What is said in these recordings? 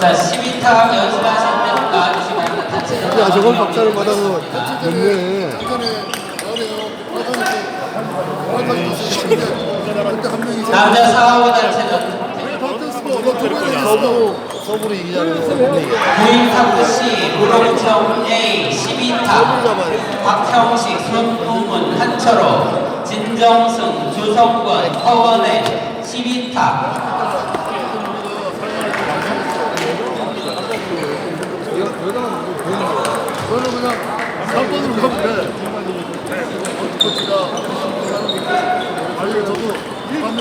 자, 12탑 연습하신 분 나와주시기 바랍니다. 단체전 야, 저건 박자를 받아서 됐네. 남자 4호 단체전 서브로, 서브로 이기자는 분위기. 구인탑 C, 무롱청 A, 12탑 잡아야 돼. 박형식, 손동문, 한철호, 진정승, 주성권, 허원혜, 12탑 저는 그냥 3번으로 가면 돼. 코치가 아니 저도 밤에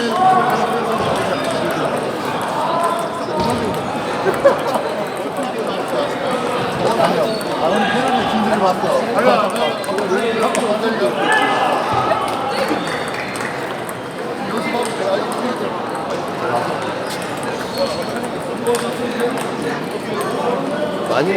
나는 편안해 김들이 봤어. 아니야, 내가 갖고 왔다니까. 연습하고 내가 이기겠다. 많이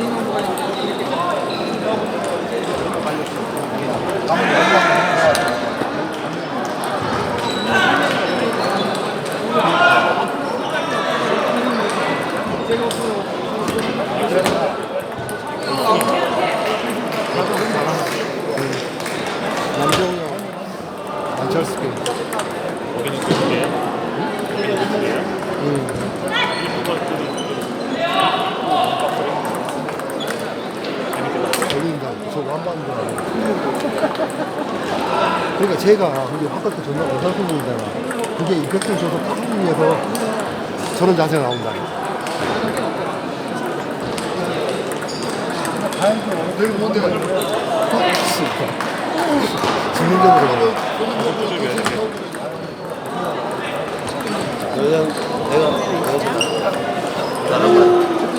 먹는 남정이 형 안철수 게임 거기는 끝이에요. 거기는 끝이에요. 걸린다 저거 한 번도 그러니까 제가 우리 바깥에 전혀 못할 분이잖아 그게 이펙트를 줘서 깎기 위해서 저런 자세가 나온다 내가 뭔데 지능적으로 그냥 내가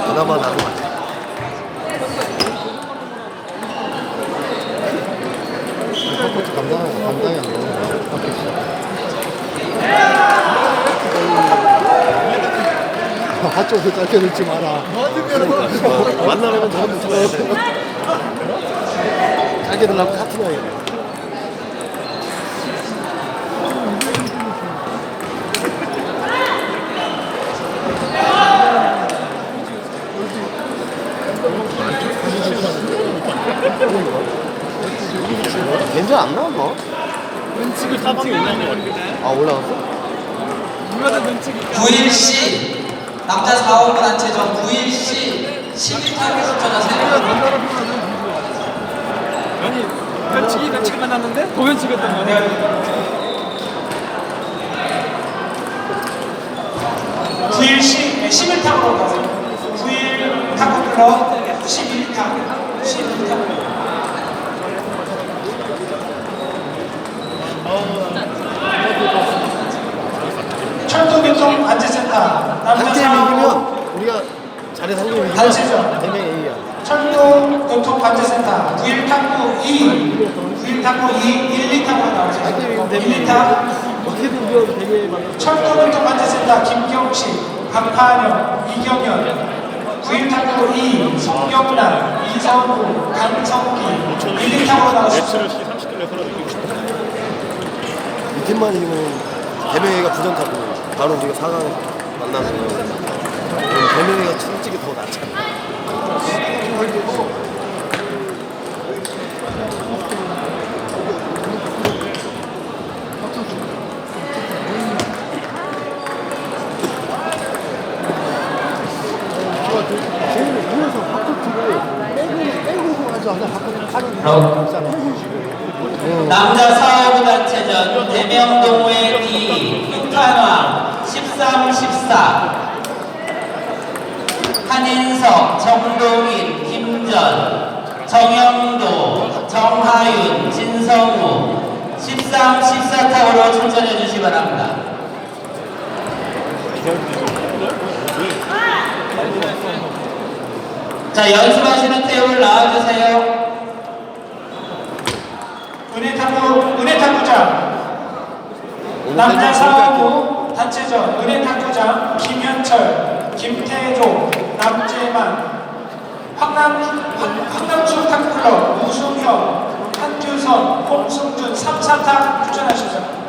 그나마 나도 맞아 컴포트 감당, 감당이 안 되는 한쪽에서 짧게 넣지 마라. 만나면 저한테 좋 짧게 넣으려면 같은 거예요. 렌즈 안 나와 뭐? 벤치가 사방에 거 같은데. 아 올라갔어? 9일씨 남자 4호 단체전 9일씨 12탑에 출전하세요 아니 변치기 변치기 만났는데 도변치거든 구일시 11탑으로 가세요. 9일 탁구 클럽 11탑. 11탑. 철도교통 안전센터 한 남자 게임 4호 이기면 우리가 게임 이기면 단체전. 대명 A야. 철도교통관제센터 9일 탁구 2 9일 탁구 2 1, 2탑으로 나오세요 1, 2탑 어떻게든 우리가 대명에 만나. 철도교통관제센터 김경식, 박판영, 이경현 9일 탁구 2 송경란, 이성구, 강성기 1, 2탑으로 나오십시오 매치를 30분 내서라도 이기고 싶어. 이 팀만 이기면 대명 A가 부전 타고 바로 우리가 4강 만나면 대명 A가 솔직히 더 낫잖아. 남자 4호 단체전 대명동호회 D 육한왕 13, 14 한인석, 정동인, 김전, 정영도, 정하윤, 진성우 13, 14탑으로 출전해 주시기 바랍니다. 자, 연습하시는 테이블 나와주세요. 은혜 탁구 은혜 탁구장 남자 사업부 단체전 은혜 탁구장 김현철 김태조 남재만 황남 황남수 탁구클럽 우승형 한규선 홍승준 삼사탁 추천하시죠.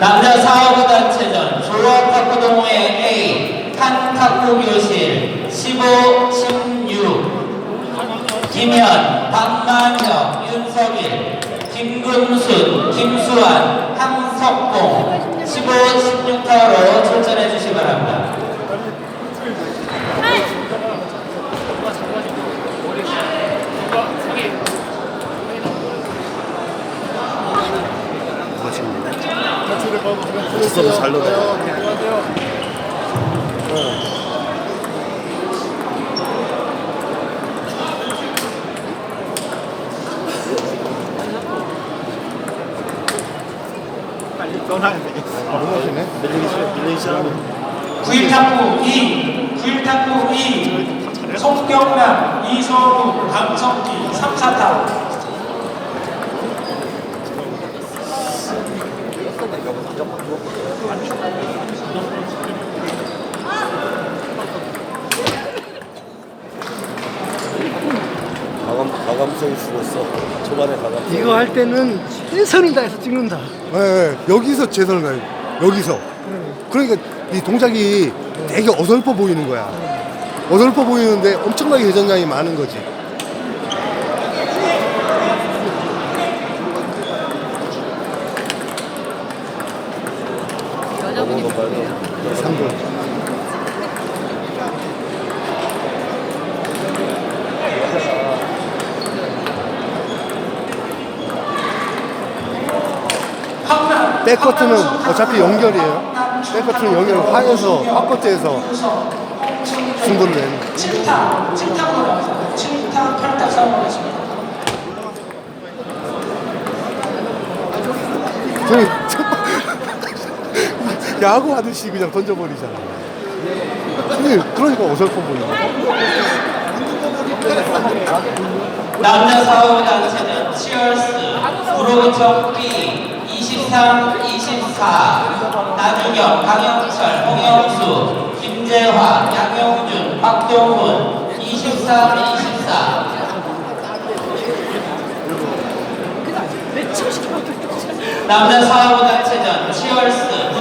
남자 사업부 단체전 조합 탁구 동호회 A 한 탁구 교실 15, 16 김현, 박만혁, 윤석일, 김금순, 김수환, 한석봉 15, 16타로 출전해 주시기 바랍니다. 있어도 잘 넣어요. 구일탁구 2, 구일탁구 2, 송경남, 이선우, 강성기, 삼사탁. 가감 가감성이 죽었어. 초반에 가감. 이거 할 때는 최선을 다해서 찍는다. 예, 예. 여기서 최선을 다해. 여기서. 그러니까 이 동작이 되게 어설퍼 보이는 거야. 어설퍼 보이는데 엄청나게 회전량이 많은 거지. 먹은 거 말고. 3분. 황남, 백커트는 어차피 연결이에요. 백커트는 탁구클럽, 연결, 화에서, 우승형, 팝커트에서 홍승준, 승부를 내는. 7타, 7타로 나왔어요. 7타, 8타 사용하겠습니다. 야구 하듯이 그냥 던져버리잖아. 근데 그러니까 어설퍼 거야. 남자 사업 단체는 치얼스, 구로구청 B 23, 24 나주경, 강영철, 홍영수, 김재화, 양영준, 박동훈 23, 24 남자 사업부 단체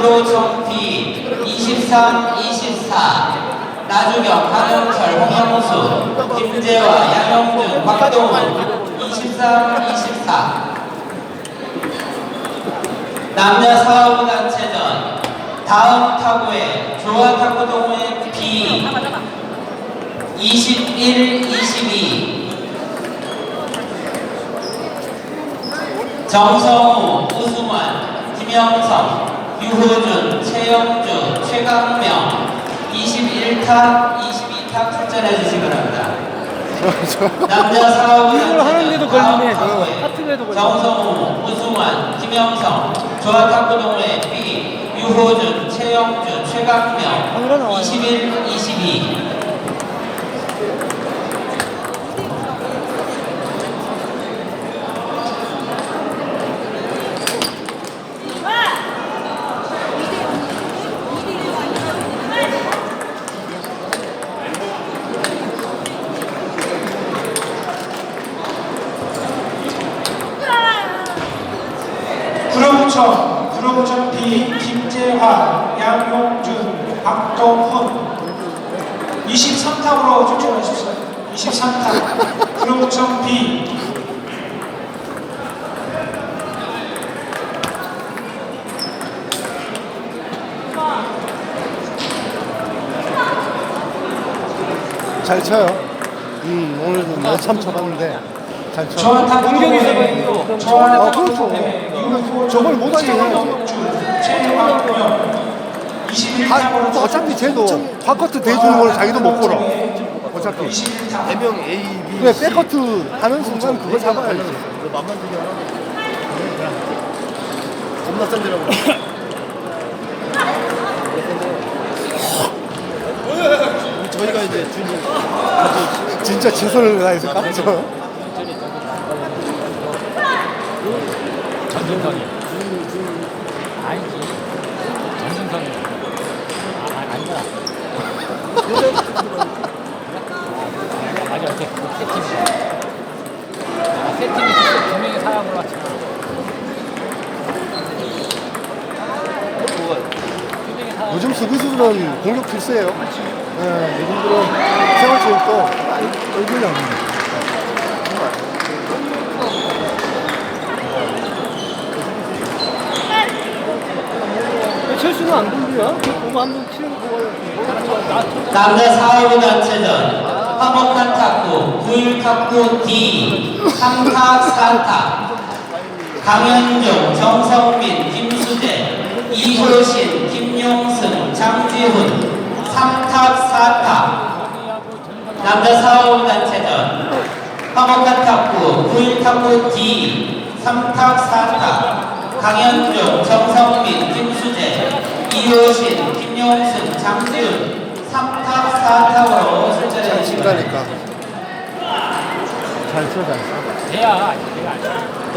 구로청 B 23, 24 나주경, 강영철, 홍영수, 김재화, 양영준, 박동훈 23, 24 남자 사업부 단체전 다음 타구에 조화 탁구 동호회 B 21, 22 정성우, 우승환, 김영성, 유호준, 최영주, 최강명 21타, 22타 출전해 주시기 바랍니다. 남자 이걸 하는데도 걸리네. 하트에도. 정성우, 우승환, 김영성, 조합탁구동호회 B, 유호준, 최영주, 최강명 21, 22 구로구청, 구로구청 B 김재화, 양용준, 박동훈 23탑으로 추천하십시오. 23탑 구로구청 B 잘 쳐요. 음, 오늘도 몇참 쳐봤는데 잘 쳐. 조한탁 공격에서 동호회 봐요. 조한탁 아, 그렇죠. 동호회 유호 저걸 못 하게 해야지. 최영준, 최광명 21탑으로 아, 어차피 쟤도 바커트 대주는 걸 자기도 못 걸어. 어차피. 21탑 대명 A, B, 그래, 백커트 하는 순간 그걸 잡아야지. 그 맘만 들게 하나. 겁나 싼데라고. 저희가 이제 준이 진짜 최선을 다해서 깜짝. 전준성이. 아니지. 전준성이. 아, 아니야. 요즘 수비수들은 공격 필수예요. 예, 이분들은 생활 체육도 얼굴이 안 보여요. 철수는 안 공부야? 공부 한번 치는 남자 사회부 단체전 화목한 탁구, 구일 탁구 D, 3탁 4탁 강현종, 정성민, 김수재, 이효신, 김용승, 장지훈 3탁 4탁. 남자 사회부 단체전 화목한 탁구, 구일 탁구 D, 3탁 4탁 강현종, 정성민, 김수재, 이효신, 김용승, 장지훈 3탁 4탁으로 출전해 주시기 바랍니다. 친다니까. 잘 쳐, 잘 쳐. 돼야, 내가 안.